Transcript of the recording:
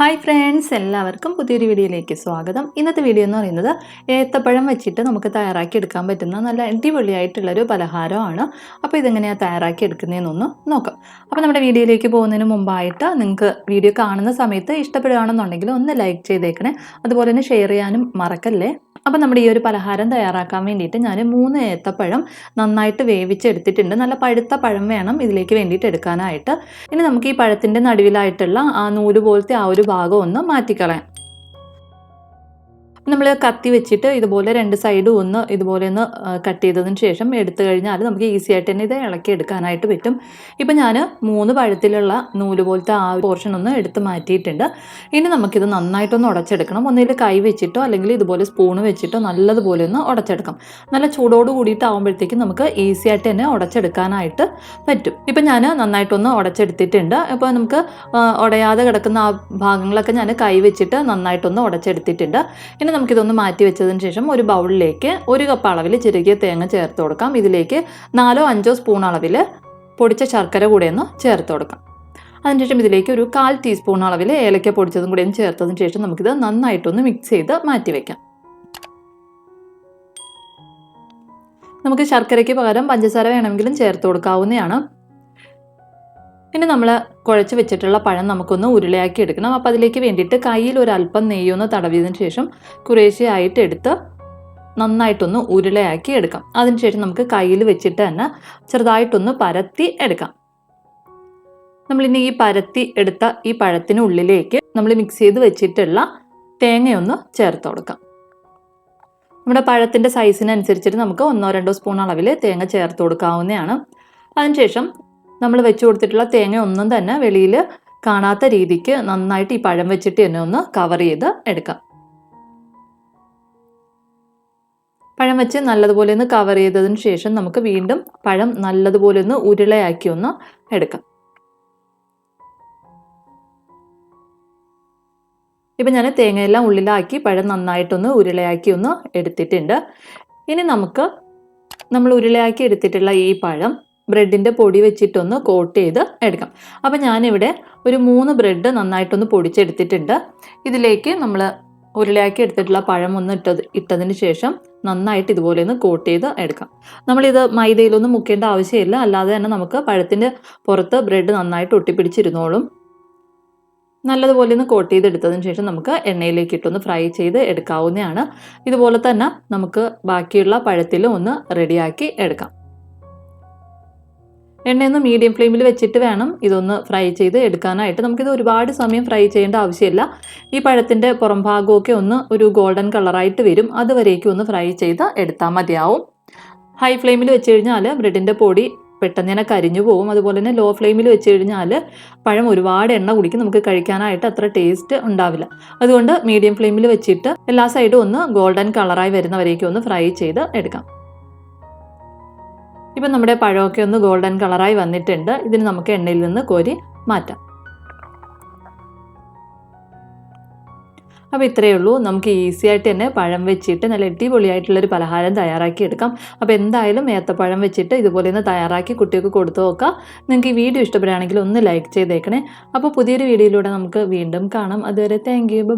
Hi friends എല്ലാവർക്കും പുതിയൊരു വീഡിയോയിലേക്ക് സ്വാഗതം. ഇന്നത്തെ വീഡിയോ എന്ന് പറയുന്നത് ഏത്തപ്പഴം വെച്ചിട്ട് നമുക്ക് തയ്യാറാക്കി എടുക്കാൻ പറ്റുന്ന നല്ല അടിപൊളിയായിട്ടുള്ളൊരു പലഹാരമാണ്. അപ്പോൾ ഇതെങ്ങനെയാണ് തയ്യാറാക്കി എടുക്കുന്നതെന്നൊന്ന് നോക്കാം. അപ്പോൾ നമ്മുടെ വീഡിയോയിലേക്ക് പോകുന്നതിന് മുമ്പായിട്ട് നിങ്ങൾക്ക് വീഡിയോ കാണുന്ന സമയത്ത് ഇഷ്ടപ്പെടുകയാണെന്നുണ്ടെങ്കിൽ ഒന്ന് ലൈക്ക് ചെയ്തേക്കണേ. അതുപോലെ തന്നെ ഷെയർ ചെയ്യാനും മറക്കല്ലേ? അപ്പോൾ നമ്മുടെ ഈ ഒരു പലഹാരം തയ്യാറാക്കാൻ വേണ്ടിയിട്ട് ഞാൻ മൂന്ന് ഏത്തപ്പഴം നന്നായിട്ട് വേവിച്ചെടുത്തിട്ടുണ്ട്. നല്ല പഴുത്ത പഴം വേണം ഇതിലേക്ക് വേണ്ടിയിട്ട് എടുക്കാനായിട്ട്. ഇനി നമുക്ക് ഈ പഴത്തിന്റെ നടുവിലായിട്ടുള്ള ആ നൂൽ പോലത്തെ ആ ഒരു ഭാഗം ഒന്ന് മാറ്റിക്കളയാം. നമ്മൾ കത്തി വെച്ചിട്ട് ഇതുപോലെ രണ്ട് സൈഡും ഒന്ന് ഇതുപോലെ ഒന്ന് കട്ട് ചെയ്തതിന് ശേഷം എടുത്തു കഴിഞ്ഞാൽ നമുക്ക് ഈസി ആയിട്ട് തന്നെ ഇത് ഇളക്കി എടുക്കാനായിട്ട് പറ്റും. ഇപ്പം ഞാൻ മൂന്ന് പഴത്തിലുള്ള നൂൽ പോലത്തെ ആ പോർഷൻ ഒന്ന് എടുത്ത് മാറ്റിയിട്ടുണ്ട്. ഇനി നമുക്കിത് നന്നായിട്ടൊന്ന് ഉടച്ചെടുക്കണം. ഒന്നിൽ കൈ വെച്ചിട്ടോ അല്ലെങ്കിൽ ഇതുപോലെ സ്പൂണ് വെച്ചിട്ടോ നല്ലതുപോലെ ഒന്ന് ഉടച്ചെടുക്കാം. നല്ല ചൂടോട് കൂടിയിട്ടാവുമ്പോഴത്തേക്കും നമുക്ക് ഈസി ആയിട്ട് തന്നെ ഉടച്ചെടുക്കാനായിട്ട് പറ്റും. ഇപ്പം ഞാൻ നന്നായിട്ടൊന്ന് ഉടച്ചെടുത്തിട്ടുണ്ട്. അപ്പോൾ നമുക്ക് ഉടയാതെ കിടക്കുന്ന ആ ഭാഗങ്ങളൊക്കെ ഞാൻ കൈ വെച്ചിട്ട് നന്നായിട്ടൊന്ന് ഉടച്ചെടുത്തിട്ടുണ്ട്. ഇനി നമുക്കിതൊന്ന് മാറ്റി വെച്ചതിന് ശേഷം ഒരു ബൗളിലേക്ക് ഒരു കപ്പ് അളവിൽ ചിരകിയ തേങ്ങ ചേർത്ത് കൊടുക്കാം. ഇതിലേക്ക് നാലോ അഞ്ചോ സ്പൂൺ അളവിൽ പൊടിച്ച ശർക്കര കൂടെ ഒന്ന് ചേർത്ത് കൊടുക്കാം. അതിനുശേഷം ഇതിലേക്ക് ഒരു കാൽ ടീസ്പൂൺ അളവിൽ ഏലക്ക പൊടിച്ചതും കൂടെ ചേർത്തതിന് ശേഷം നമുക്കിത് നന്നായിട്ടൊന്ന് മിക്സ് ചെയ്ത് മാറ്റി വയ്ക്കാം നമുക്ക് ശർക്കരയ്ക്ക് പകരം പഞ്ചസാര വേണമെങ്കിലും ചേർത്ത് കൊടുക്കാവുന്നതാണ്. ഇനി നമ്മൾ കുഴച്ച് വെച്ചിട്ടുള്ള പഴം നമുക്കൊന്ന് ഉരുളയാക്കി എടുക്കണം. അപ്പോൾ അതിലേക്ക് വേണ്ടിയിട്ട് കയ്യിൽ ഒരു അല്പം നെയ്യൊന്ന് തടവിയതിന് ശേഷം കുറേശ്ശെയായിട്ട് എടുത്ത് നന്നായിട്ടൊന്ന് ഉരുളയാക്കി എടുക്കാം. അതിനുശേഷം നമുക്ക് കയ്യിൽ വെച്ചിട്ട് തന്നെ ചെറുതായിട്ടൊന്ന് പരത്തി എടുക്കാം. നമ്മളിനി ഈ പരത്തി എടുത്ത ഈ പഴത്തിനുള്ളിലേക്ക് നമ്മൾ മിക്സ് ചെയ്ത് വെച്ചിട്ടുള്ള തേങ്ങയൊന്ന് ചേർത്ത് കൊടുക്കാം. നമ്മുടെ പഴത്തിന്റെ സൈസിനനുസരിച്ചിട്ട് നമുക്ക് ഒന്നോ രണ്ടോ സ്പൂൺ അളവിൽ തേങ്ങ ചേർത്ത് കൊടുക്കാവുന്നതാണ്. അതിനുശേഷം നമ്മൾ വെച്ച് കൊടുത്തിട്ടുള്ള തേങ്ങ ഒന്നും തന്നെ വെളിയിൽ കാണാത്ത രീതിക്ക് നന്നായിട്ട് ഈ പഴം വെച്ചിട്ട് തന്നെ ഒന്ന് കവർ ചെയ്ത് എടുക്കാം. പഴം വെച്ച് നല്ലതുപോലെ ഒന്ന് കവർ ചെയ്തതിന് ശേഷം നമുക്ക് വീണ്ടും പഴം നല്ലതുപോലെ ഒന്ന് ഉരുളയാക്കി ഒന്ന് എടുക്കാം. ഇപ്പം ഞാൻ തേങ്ങയെല്ലാം ഉള്ളിലാക്കി പഴം നന്നായിട്ടൊന്ന് ഉരുളയാക്കി ഒന്ന് എടുത്തിട്ടുണ്ട്. ഇനി നമുക്ക് നമ്മൾ ഉരുളയാക്കി എടുത്തിട്ടുള്ള ഈ പഴം ബ്രെഡിന്റെ പൊടി വെച്ചിട്ടൊന്ന് കോട്ട് ചെയ്ത് എടുക്കാം. അപ്പോൾ ഞാനിവിടെ ഒരു മൂന്ന് ബ്രെഡ് നന്നായിട്ടൊന്ന് പൊടിച്ചെടുത്തിട്ടുണ്ട്. ഇതിലേക്ക് നമ്മൾ ഉരുളയാക്കി എടുത്തിട്ടുള്ള പഴം ഒന്ന് ഇട്ടത് ഇട്ടതിന് ശേഷം നന്നായിട്ട് ഇതുപോലെ ഒന്ന് കോട്ട് ചെയ്ത് എടുക്കാം. നമ്മളിത് മൈദയിലൊന്നും മുക്കേണ്ട ആവശ്യമില്ല. അല്ലാതെ തന്നെ നമുക്ക് പഴത്തിന്റെ പുറത്ത് ബ്രെഡ് നന്നായിട്ട് ഒട്ടിപ്പിടിച്ചിരുന്നോളും. നല്ലതുപോലെ ഒന്ന് കോട്ട് ചെയ്തെടുത്തതിന് ശേഷം നമുക്ക് എണ്ണയിലേക്ക് ഇട്ടൊന്ന് ഫ്രൈ ചെയ്ത് എടുക്കാവുന്നതാണ്. ഇതുപോലെ തന്നെ നമുക്ക് ബാക്കിയുള്ള പഴത്തിലും ഒന്ന് റെഡിയാക്കി എടുക്കാം. എണ്ണയൊന്ന് മീഡിയം ഫ്ലെയിമിൽ വെച്ചിട്ട് വേണം ഇതൊന്ന് ഫ്രൈ ചെയ്ത് എടുക്കാനായിട്ട്. നമുക്കിത് ഒരുപാട് സമയം ഫ്രൈ ചെയ്യേണ്ട ആവശ്യമില്ല. ഈ പഴത്തിന്റെ പുറം ഭാഗമൊക്കെ ഒന്ന് ഒരു ഗോൾഡൻ കളറായിട്ട് വരും. അതുവരേക്കും ഒന്ന് ഫ്രൈ ചെയ്ത് എടുത്താൽ മതിയാവും. ഹൈ ഫ്ലെയിമിൽ വെച്ച് കഴിഞ്ഞാൽ ബ്രെഡിന്റെ പൊടി പെട്ടെന്ന് തന്നെ കരിഞ്ഞു പോകും അതുപോലെ തന്നെ ലോ ഫ്ലെയിമിൽ വെച്ച് കഴിഞ്ഞാൽ പഴം ഒരുപാട് എണ്ണ കുടിക്കും. നമുക്ക് കഴിക്കാനായിട്ട് അത്ര ടേസ്റ്റ് ഉണ്ടാവില്ല. അതുകൊണ്ട് മീഡിയം ഫ്ലെയിമിൽ വെച്ചിട്ട് എല്ലാ സൈഡും ഒന്ന് ഗോൾഡൻ കളറായി വരുന്നവരേക്കും ഒന്ന് ഫ്രൈ ചെയ്ത് എടുക്കാം. ഇപ്പം നമ്മുടെ പഴമൊക്കെ ഒന്ന് ഗോൾഡൻ കളറായി വന്നിട്ടുണ്ട്. ഇതിന് നമുക്ക് എണ്ണയിൽ നിന്ന് കോരി മാറ്റാം. അപ്പോൾ ഇത്രയേ ഉള്ളൂ. നമുക്ക് ഈസി ആയിട്ട് തന്നെ പഴം വെച്ചിട്ട് നല്ല അടിപൊളിയായിട്ടുള്ളൊരു പലഹാരം തയ്യാറാക്കി എടുക്കാം. അപ്പോൾ എന്തായാലും ഏത്തപ്പഴം വെച്ചിട്ട് ഇതുപോലെ ഒന്ന് തയ്യാറാക്കി കുട്ടികൾക്ക് കൊടുത്തു നോക്കാം. നിങ്ങൾക്ക് ഈ വീഡിയോ ഇഷ്ടപ്പെടുകയാണെങ്കിൽ ഒന്ന് ലൈക്ക് ചെയ്തേക്കണേ. അപ്പോൾ പുതിയൊരു വീഡിയോയിലൂടെ നമുക്ക് വീണ്ടും കാണാം. അതുവരെ താങ്ക് യു ബൈ